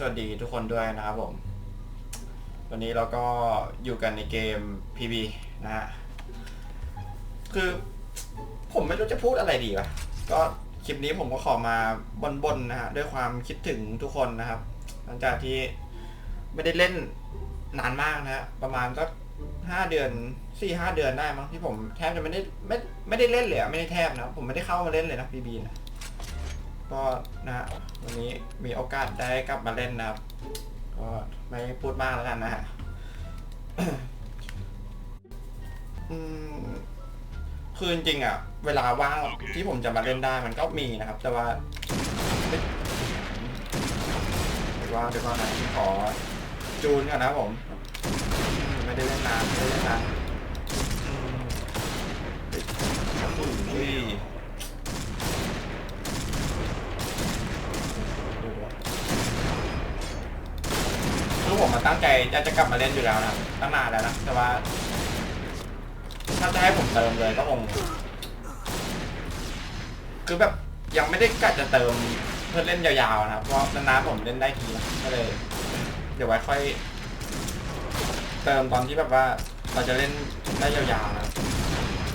สวัสดีทุกคนด้วยนะครับผม วันนี้เราก็อยู่กันในเกม PB นะฮะ คือผมไม่รู้จะพูดอะไรดีวะ ก็คลิปนี้ผมก็ขอมาบนๆนะฮะ ด้วยความคิดถึงทุกคนนะครับ หลังจากที่ไม่ได้เล่นนานมากนะฮะ ประมาณก็ห้าเดือนสี่ห้าเดือนได้มั้งที่ผมแทบจะไม่ได้ไม่ไม่ได้เล่นเลยอะไม่ได้แทบนะ ผมไม่ได้เข้ามาเล่นเลยนะ PB นะ ก็นะฮะวันนี้มีโอกาสได้กลับมาเล่นนะครับก็ไม่พูดมากแล้วกันนะฮะคือจริงๆอะ เวลาว่างที่ผมจะมาเล่นได้มันก็มีนะครับ แต่ว่าเดี๋ยวว่าเดี๋ยวว่านะขอจูนก่อนนะผมอืมไม่ได้เล่นนานไม่ได้เล่นนานอืมอุ้ย คือผมมาตั้งใจจะจะกลับมาเล่นอยู่แล้วนะตั้งนานแล้วนะแต่ว่า ถ้าจะให้ผมเติมเลยก็คงคือแบบยังไม่ได้กะจะเติมเพื่อเล่นยาวๆนะครับ เพราะนานๆผมเล่นได้ทีนะก็เลย เดี๋ยวไว้ค่อย เติมตอนที่แบบว่าเราจะเล่นได้ยาวๆนะ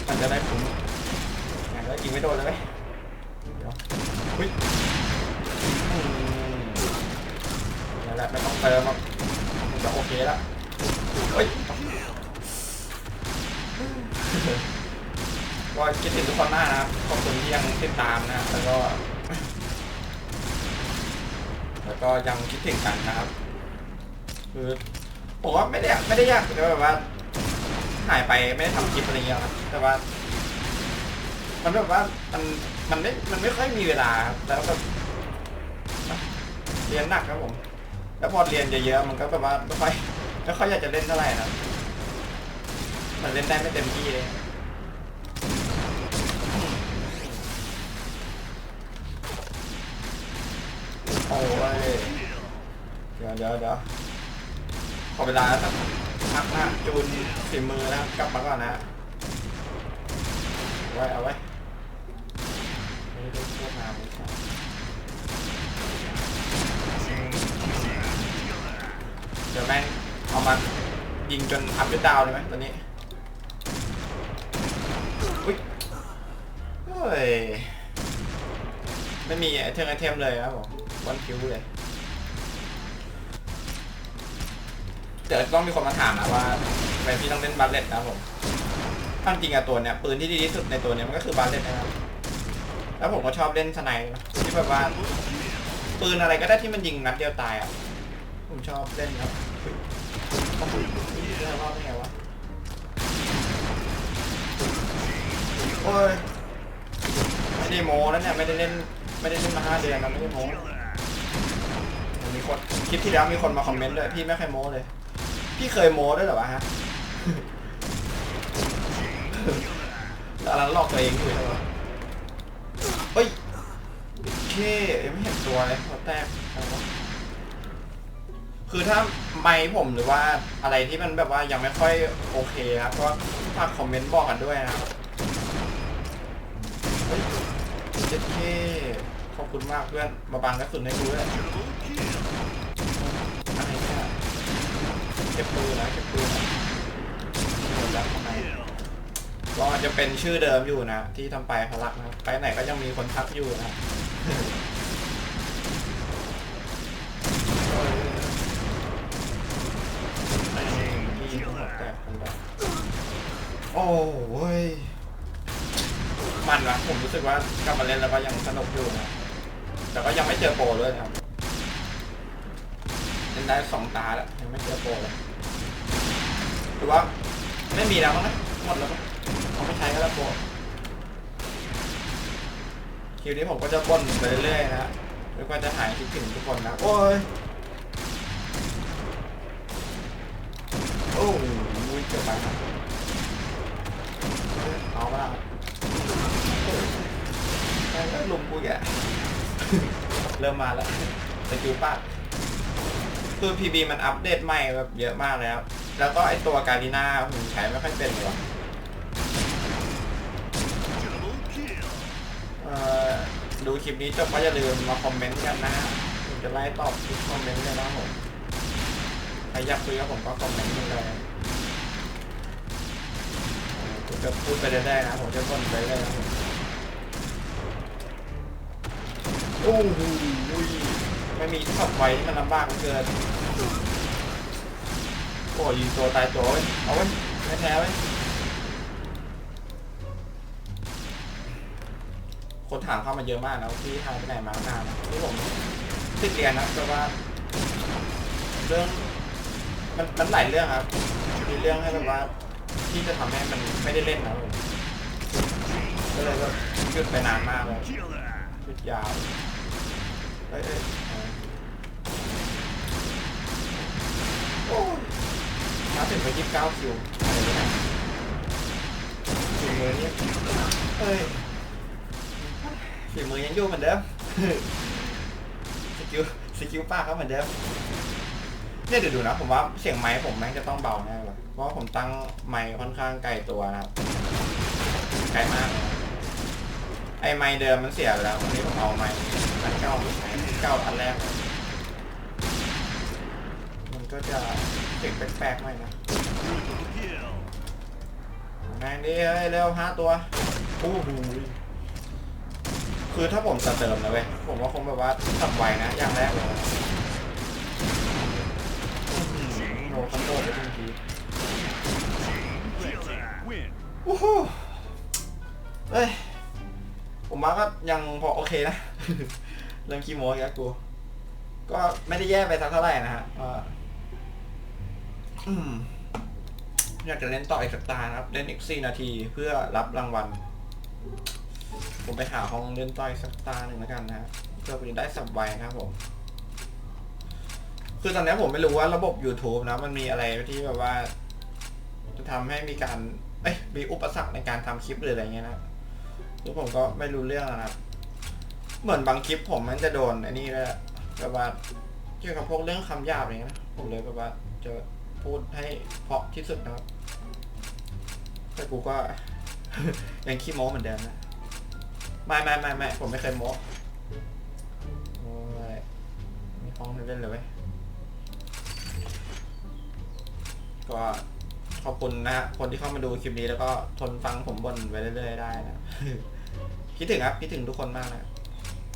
มันจะได้คุ้มงานก็ยิงไม่โดนเลยไหมเดี๋ยวอุ๊ยอืมนั่นแหละไม่ต้องเติมหรอก มันจะโอเคแล้วเฮ้ยก็คิดถึงทุกคนมากนะครับขอบคุณที่ยังติดตามนะครับแล้วก็ แล้วก็ยังคิดถึงกันนะครับ คือผมว่าไม่ได้ไม่ได้ยากแต่แบบว่าหายไปไม่ได้ทำคลิปอะไรเงี้ยนะแต่ว่า มันแบบว่ามันมันไม่มันไม่ค่อยมีเวลาแล้วแบบเรียนหนักครับผม แล้วพอเรียนเยอะๆมันก็แบบว่าไม่ค่อยไม่ค่อยอยากจะเล่นเท่าไหร่นะมันเล่นได้ไม่เต็มที่เลยโอ้ยเดี๋ยวเดี๋ยวเดี๋ยวขอเวลาสักพักนะจูนฝีมือนะกลับมาก่อนนะเอาไว้เอาไว้ไม่ได้พูดนานไม่ใช่ เดี๋ยวแม่งเอามายิงจนอัพจนดาวเลยไหมตอนนี้อุ้ยเฮ้ยไม่มีไอเทมไอเทมเลยครับผมวันคิวเลยเดี๋ยวต้องมีคนมาถามนะว่าทำไมพี่ต้องเล่นบาเลตนะผมความจริงอะตัวเนี้ยปืนที่ดีที่สุดในตัวเนี้ยมันก็คือบาเลตนะครับ แล้วผมก็ชอบเล่นสไนด์นะที่แบบว่าปืนอะไรก็ได้ที่มันยิงนัดเดียวตายอะ ผมชอบเล่นครับเฮ้อ้โหเล่นรอบได้ไงวะ โอ้ย ไม่ได้โม้แล้วเนี่ย ไม่ได้เล่น ไม่ได้เล่นมาห้าเดือนแล้วไม่ได้โม้มีคน คลิปที่แล้วมีคนมาคอมเมนต์ด้วย พี่ไม่เคยโม้เลย พี่เคยโม้ด้วยเหรอวะฮะแล้วอะไรหลอกตัวเองอยู่ใช่ไหมเฮ้ยเคยังไม่เห็นตัวเลยหัวแตก คือถ้าไมค์ผมหรือว่าอะไรที่มันแบบว่ายังไม่ค่อยโอเคครับก็ฝากคอมเมนต์บอกกันด้วยนะครับเฮ้ยเจ็ดเขอบคุณมากเพื่อนมาบังกระสุนให้กูด้วยอะไรเนี่ยเก็บปืนนะเก็บปืนนะหมดแล้วทำไมก็จะเป็นชื่อเดิมอยู่นะ ที่ทำไปพลักนะไปไหนก็ยังมีคนทักอยู่นะ ที่หัวแตกกันแบบโอ้ยมันวะผมรู้สึกว่ากลับมาเล่นแล้วก็ยังสนุกอยู่นะแต่ก็ยังไม่เจอโปรเลยครับเล่นได้สองตาแล้วยังไม่เจอโปรเลยหรือว่าไม่มีแล้วมั้งหมดแล้วมั้งเอาไม่ใช้ก็แล้วโปรคิวนี้ผมก็จะบ่นไปเรื่อยๆนะแล้วก็จะหายคิดถึงทุกคนนะโอ้ยโอ้ยเกือไปครับ เอาแม่งก็ลุมกูแกเริ่มมาแล้วสกิลป้าคือ PB มันอัปเดตใหม่แบบเยอะมากเลยครับ แล้วก็ไอตัวการีน่าผมใช้ไม่ค่อยเป็นเลยวะเอ่อดูคลิปนี้จบก็อย่าลืมมาคอมเมนต์กันนะผมจะไล่ตอบทุกคอมเมนต์เลยนะผม ใครอยากคุยกับผมก็คอมเมนต์มาเลยผม จะพูดไปเรื่อยๆนะ ผมจะบ่นไปเรื่อยๆนะผมโอ้โหไม่มีขับไฟที่มันลำบากเกินโอ้ยิงตัวตายตัวเว้ยเอาไว้ไม่แพ้เว้คนถามเข้ามาเยอะมากนะว่าพี่หายไปไหนมานานนะที่ผมติดเรียนนะแต่ว่าเรื่องมันมันหลายเรื่องครับมีเรื่องให้แบบว่า ที่จะทำให้มันไม่ได้เล่นนะผมก็เลยก็หยุดไปนานมากเลยหยุดยาวเอ้ยเอ้ยเอ้ยโอ้ยถึงไปยี่สิบเก้าคิวอะไรเนี่ยคิวมือเนี่ยเอ้ยฝีมือยังอยู่เหมือนเดิมสกิลสกิลป้าเขาเหมือนเดิม เนี่ยเดี๋ยวดูนะผมว่าเสียงไม้ผมแม่งจะต้องเบาแน่เลยเพราะว่าผมตั้งไม้ค่อนข้างไกลตัวนะครับไกลมาก ไอไม้เดิมมันเสียไปแล้ววันนี้ผมเอาไม้อันเก่ามาใช้เก่าอันแรก มันก็จะเสียงแปลกๆหน่อยนะแม่งดิเฮ้ยเร็วห้าตัวโอ้โหคือถ้าผมจะเติมนะเว้ยผมว่าคงแบบว่าสับไวนะอย่างแรกเลย ยังพอโอเคนะ เรื่องขี้โม้แกกูก็ไม่ได้แย่ไปสักเท่าไหร่นะฮะอยากจะเล่นต่ออีกสักตานะครับ เล่นอีกสี่นาทีเพื่อรับรางวัล ผมไปหาห้องเล่นต่ออีกสักตาหนึ่งแล้วกันนะฮะเพื่อไปได้สับไวนะครับผม คือตอนนี้ผมไม่รู้ว่าระบบ YouTube นะ มันมีอะไรที่แบบว่า จะทำให้มีการ เอ้ยมีอุปสรรคในการทำคลิปหรืออะไรเงี้ยนะ คือผมก็ไม่รู้เรื่องนะครับ เหมือนบางคลิปผมมันจะโดนอันนี้แหละแบบว่าเกี่ยวกับพวกเรื่องคำหยาบอะไรเงี้ยนะผมเลยแบบว่าจะพูดให้เพาะที่สุดนะครับ แต่กูก็ยังขี้โม้เหมือนเดิมนะ ไม่ไม่ไม่ไม่ผมไม่เคยโม้โอ้ยมีห้องให้เล่นเลยเว้ยก็ ขอบคุณนะฮะคนที่เข้ามาดูคลิปนี้แล้วก็ทนฟังผมบ่นไปเรื่อยๆได้นะคิดถึงครับคิดถึงทุกคนมากนะ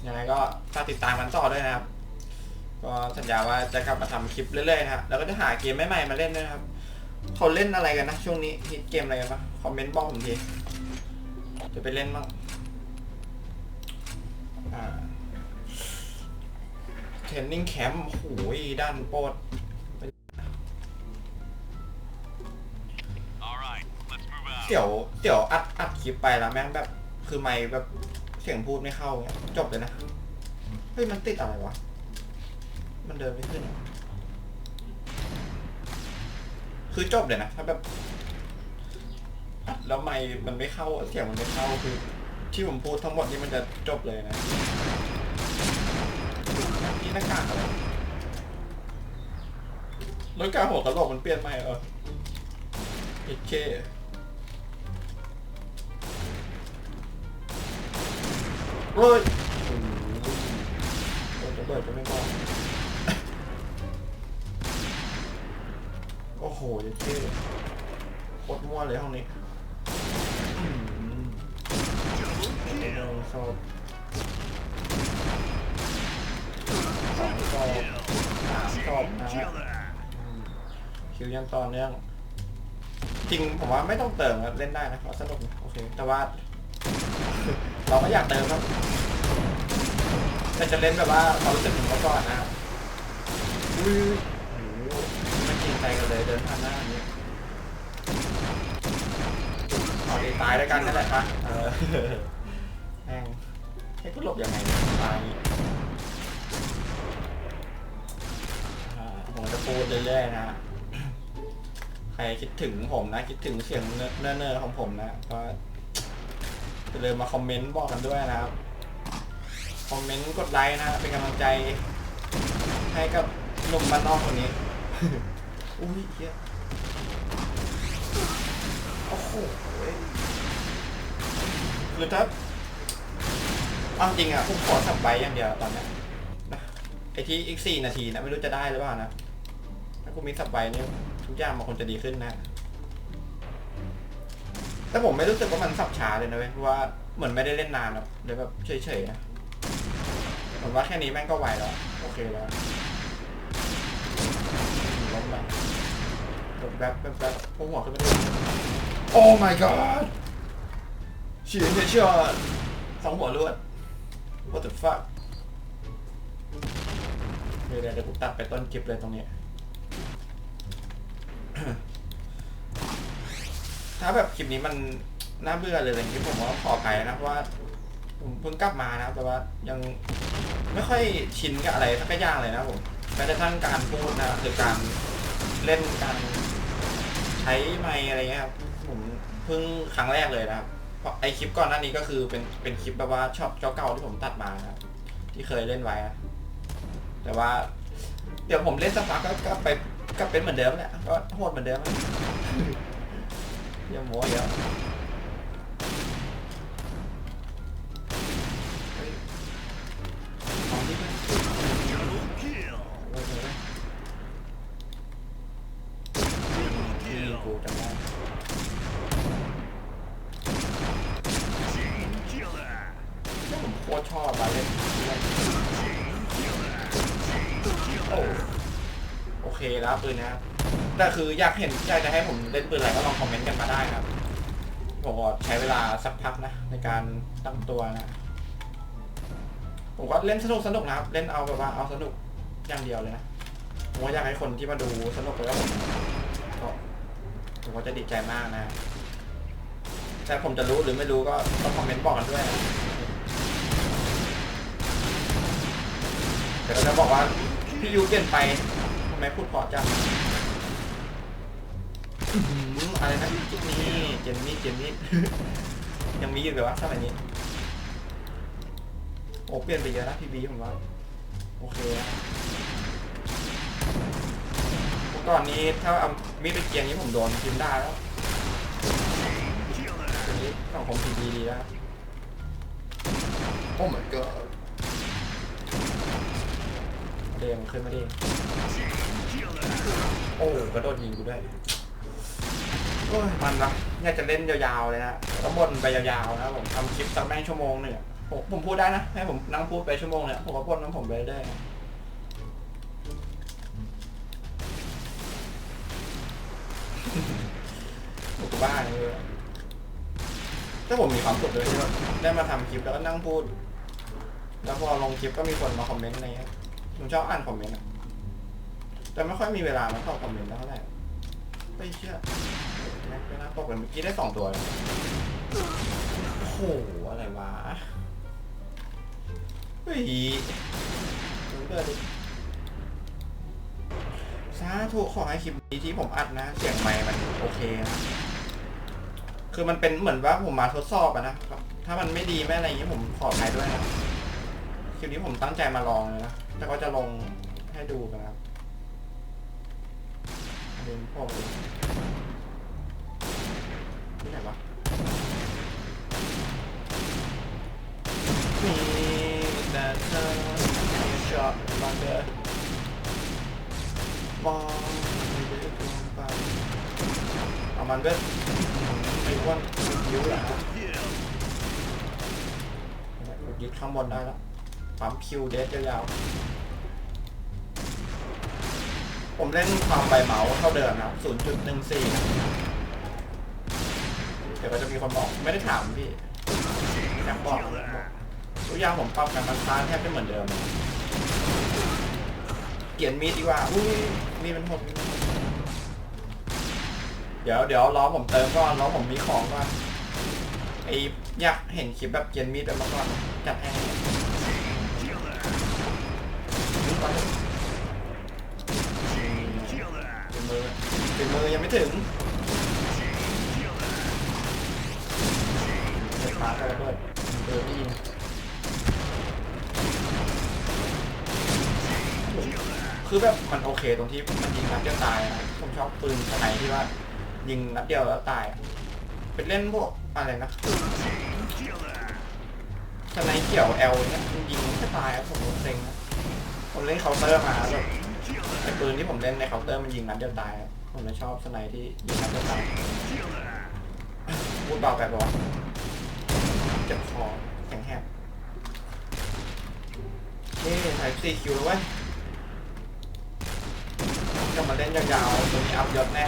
ยังไงก็ฝากติดตามกันต่อด้วยนะครับ ก็สัญญาว่าจะกลับมาทำคลิปเรื่อยๆนะฮะแล้วก็จะหาเกมใหม่ๆมาเล่นด้วยนะครับเขาเล่นอะไรกันนะช่วงนี้ฮิตเกมอะไรกันปะคอมเมนต์บอกผมทีจะไปเล่นบ้างเทรนนิ่งแคมป์โอ้ยด้านโปรด เดี๋ยวเดี๋ยวอัดอัดคลิปไปแล้วแม่งแบบคือไม่แบบเสียงพูดไม่เข้าเงี้ยจบเลยนะเฮ้ยมันติดอะไรวะ มันเดินไม่ขึ้น คือจบเลยนะถ้าแบบอัดแล้วไม่มันไม่เข้าเสียงมันไม่เข้าคือ ที่ผมพูดทั้งหมดนี่มันจะจบเลยนะนี่หน้ากากอะไรหน้ากากหัวกระโหลกมันเปลี่ยนใหม่เหรอเอเค เฮ้ยโอ้โหระเบิดจะไม่บอโอ้โหเจ๊โคตรมั่วเลยห้องนี้อืม Double หนึ่งสองศพ Kill. สามศพนะฮะ Kill that. อืมคิวยังต่อเนื่องจริงผมว่าไม่ต้องเติมครับเล่นได้นะเพราะสนุกโอเคแต่ว่า เราก็อยากเติมครับ แต่จะเล่นแบบว่าเรารู้สึกถึงเขาก่อนนะครับอุ้ยไม่เกรงใจกันเลยเดินผ่านหน้าอย่างนี้เอดีตายด้วยกันนั่นแหละปะเออแม่งให้กูหลบยังไงตายผมจะพูดเรื่อยๆนะใครคิดถึงผมนะ คิดถึงเสียงเนอร์ๆของผมนะก็ อย่าลืมมาคอมเมนต์บอกกันด้วยนะครับ คอมเมนต์กดไลค์นะเป็นกำลังใจ ให้กับหนุ่มบ้านนอกคนนี้ อุ้ยเฮียโอ้โหคือถ้าเอาจริงอะผมขอสับใบอย่างเดียวตอนเนี้ยนะไอที่อีกสี่นาทีนะไม่รู้จะได้หรือเปล่านะ ถ้ากูมีสับไวเนี่ยทุกอย่างมันคงจะดีขึ้นนะ แต่ผมไม่รู้สึกว่ามันสับช้าเลยนะเว้ยเพราะว่าเหมือนไม่ได้เล่นนานแบบเลยแบบเฉยๆนะผมว่าแค่นี้แม่งก็ไวแล้ว โอเคแล้วล้มไปแบบแบบแบบแบบพวกหัวขึ้นมาด้วยโอ้ my god เฉียเชื่อสองหัวรวด what the fuck เดี๋ยวเดี๋ยวเดี๋ยวกูตัดไปต้นคลิปเลยตรงนี้ ถ้าแบบคลิปนี้มันน่าเบื่อเลยอะไรอย่างนี้ผมว่าขออภัยนะเพราะว่า ผมเพิ่งกลับมานะแต่ว่ายังไม่ค่อยชินกับอะไรสักอย่างเลยนะผมแม้กระทั่งการพูดนะหรือการเล่นการใช้ไมค์อะไรเงี้ยครับผมเพิ่งครั้งแรกเลยนะครับเพราะไอคลิปก่อนหน้านี้ก็คือเป็นเป็นคลิปแบบว่าชอบเก่าที่ผมตัดมานะครับที่เคยเล่นไว้นะแต่ว่า เดี๋ยวผมเล่นสักพักก็ก็ไปก็เป็นเหมือนเดิมแหละก็โหดเหมือนเดิมอะ อย่าโคืออยากเห็นอยากจะให้ผมเล่นปืนอะไรก็ลองคอมเมนต์กันมาได้ครับผมก็ใช้เวลาสักพักนะ ในการตั้งตัวนะ ผมก็เล่นสนุกสนุกนะครับ เล่นเอาแบบว่าเอาสนุกอย่างเดียวเลยนะผมก็อยากให้คนที่มาดูสนุกไปแล้วผมก็ผมก็จะดีใจมากนะแต่ผมจะรู้หรือไม่รู้ก็ต้องคอมเมนต์บอกกันด้วยนะเดี๋ยวเราจะบอกว่าพี่ยูเปลี่ยนไปทำไมพูดเพราะจัง อื้อหืออะไรนะเจนนี่เจนนี่เจนนี่ยังมีอยู่เลยวะสมัยนี้โอ้เปลี่ยนไปเยอะนะพีบีผมว่าโอเคนะเมื่อก่อนนี้ถ้าเอามีดไปเกียงนี้ผมโดนพิมพ์ได้แล้ว killer. ทีนี้ต้องผมพีบีดีแล้วโอ้ my god เดมขึ้นมาดิ Chain killer. โอ้กระโดดยิงกูด้วย โอ้ยมันนะอยากจะเล่นยาวๆเลยนะก็บ่นไปยาวๆนะผมทำคลิปสักแม่งชั่วโมงหนึ่งอะผมผมพูดได้นะ ให้ผมนั่งพูดไปชั่วโมงเนี่ยผมก็บ่นน้ำผมไปได้ ผมก็บ้าเลยถ้าผมมีความสุขเลยที่ว่าได้มาทำคลิปแล้วก็นั่งพูด แล้วพอลงคลิปก็มีคนมาคอมเมนต์อะไรเงี้ยผมชอบอ่านคอมเมนต์อะแต่ไม่ค่อยมีเวลามาเข้าคอมเมนต์เท่าไหร่ไม่เชื่อ ไม่น่าตกเลยเมื่อกี้ได้สองตัวเลยโอ้โห อะไรวะ เฮ้ยดูเด้อดิสาธุขอให้คลิปนี้ที่ผมอัดนะ เสียงไมค์มันโอเคนะคือมันเป็นเหมือนว่าผมมาทดสอบอะนะ ถ้ามันไม่ดีไม่อะไรอย่างนี้ผมขออภัยด้วยนะ คลิปนี้ผมตั้งใจมาลองเลยนะ แต่ก็จะลงให้ดูกันนะครับเดินพ่อ ที่ชอบมาเดินมองไม่ได้ดวงไปเอามันเว้ยไอ้อ้วนยิ้วแหละ Kill. ยึดข้างบนได้แล้วปั๊มคิวเดสยาวๆผมเล่นความใบเมาส์เท่าเดิมนะครับ0.14นะเดี๋ยวก็จะมีคนบอกไม่ได้ถามพี่อยากบอกอากบอกทุกอย่างผมปรับกันมันค้าแทบไม่เหมือนเดิม เปลี่ยนมีดดีกว่า อุ้ยมีดมันหดเดี๋ยวเดี๋ยวรอผมเติมก่อนรอผมมีของก่อนไออยากเห็นคลิปแบบเกียนมีดแบบเมื่อก่อนจัดให้ Killer. ดูก่อน Killer. เป็นมือเป็นมือยังไม่ถึง Killer. เปิดฟ้าก็ระเบิดเออนี่ยิง คือแบบมันโอเคตรงที่มันยิงนัดเดียวตายอะผมชอบปืนสไนที่ว่า ยิงนัดเดียวแล้วตายอะเป็นเล่นพวกอะไรนะ Killer. สไนเขียวเอลเนี่ยยิงแค่ตายอะผมเซ็งนะผมเล่นเคาน์เตอร์มาแบบ Chain ไอ้ปืนที่ผมเล่นในเคาน์เตอร์มันยิงนัดเดียวตายครับผมเลยชอบสไนที่ยิงนัดเดียวตายพูดเบาไปบอกเจ็บคอแข็งแหบนี่ไทป์ซีคิวแล้วเว้ย จะมาเล่นยาวๆตัวนี้อัพยศแน่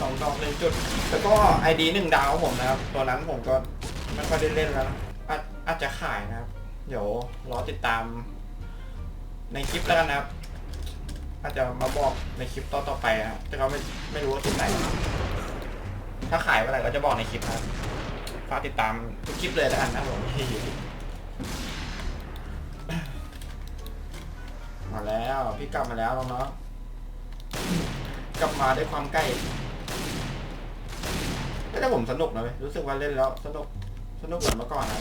สองดอกหนึ่งจุด แล้วก็ไอดีหนึ่งดาวผมนะครับ ตัวนั้นผมก็ไม่ค่อยได้เล่นแล้วนะอาจอาจจะขายนะครับ เดี๋ยวรอติดตาม ในคลิปแล้วกันนะครับ อาจจะมาบอกในคลิปต่อต่อๆไปนะครับแต่ก็ไม่ไม่รู้ว่าคลิปไหน ถ้าขายเมื่อไหร่ก็จะบอกในคลิปครับฝากติดตามทุกคลิปเลยแล้วกันนะผม แล้ว พี่กลับมาแล้วน้องๆกลับมาด้วยความใกล้แต่ผมสนุกนะเว้ยรู้สึกว่าเล่นแล้วสนุกสนุกเหมือนเมื่อก่อนนะ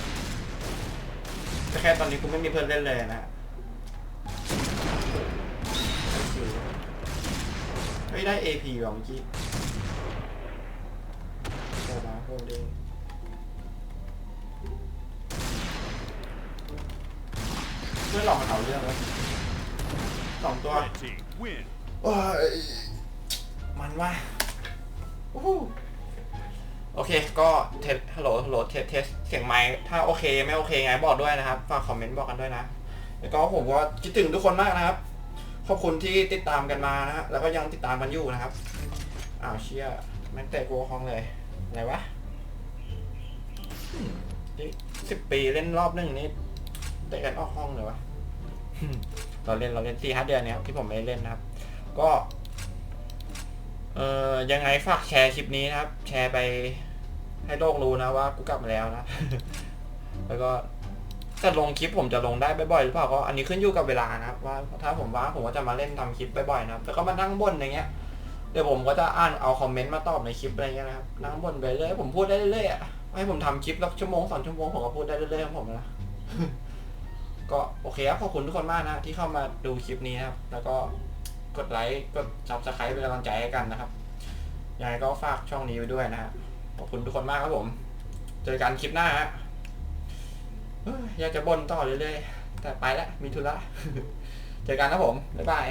แต่แค่ตอนนี้กูไม่มีเพื่อนเล่นเลยนะฮะเฮ้ยได้ AP ว่ะเมื่อกี้โซดาโฮลดิ้งเพื่อนเรามันเอาเรื่องแล้ว สองตัว Red team win. โอ้ยมันว่าโอ้โหโอเค ก็เทสฮัลโหลฮัลโหลเทสเทสเสียงไมค์ถ้าโอเค ไม่โอเคไงบอกด้วยนะครับ ฝากคอมเมนต์บอกกันด้วยนะ แล้วก็ผมก็คิดถึงทุกคนมากนะครับ ขอบคุณที่ติดตามกันมานะฮะ แล้วก็ยังติดตามกันอยู่นะครับ อ้าวเชี่ยแม่งเตะกูคลองเลย อะไรวะสิบปีเล่นรอบหนึงนี่เตะกันออกห้องเลยวะ เราเล่นเราเล่นสี่ห้าเดือนเนี้ยครับที่ผมไม่เล่นนะครับ ก็ เอ่อยังไงฝากแชร์คลิปนี้นะครับ แชร์ไปให้โลกรู้นะว่ากูกลับมาแล้วนะ แล้วก็จะลงคลิปผมจะลงได้บ่อยๆหรือเปล่าก็อันนี้ขึ้นอยู่กับเวลานะครับว่าถ้าผมว่างผมก็จะมาเล่นทำคลิปบ่อยๆนะครับแล้วก็มานั่งบ่นอย่างเงี้ยเดี๋ยวผมก็จะอ่านเอาคอมเมนต์มาตอบในคลิปอะไรเงี้ยนะครับนั่งบ่นไปเรื่อยผมพูดได้เรื่อยๆอะให้ผมทำคลิปแล้วชั่วโมงสองชั่วโมงผมก็พูดได้เรื่อยๆของผมนะ ก็โอเคครับขอบคุณทุกคนมากนะที่เข้ามาดูคลิปนี้นะครับ แล้วก็กดไลค์กดซับสไครป์เป็นกำลังใจให้กันนะครับยังไงก็ฝากช่องนี้ไว้ด้วยนะฮะขอบคุณทุกคนมากครับผม เจอกันคลิปหน้าฮะอยอยากจะบ่นต่อเรื่อยๆแต่ไปแล้วมีธุระเจอกันนะผมบ๊ายบาย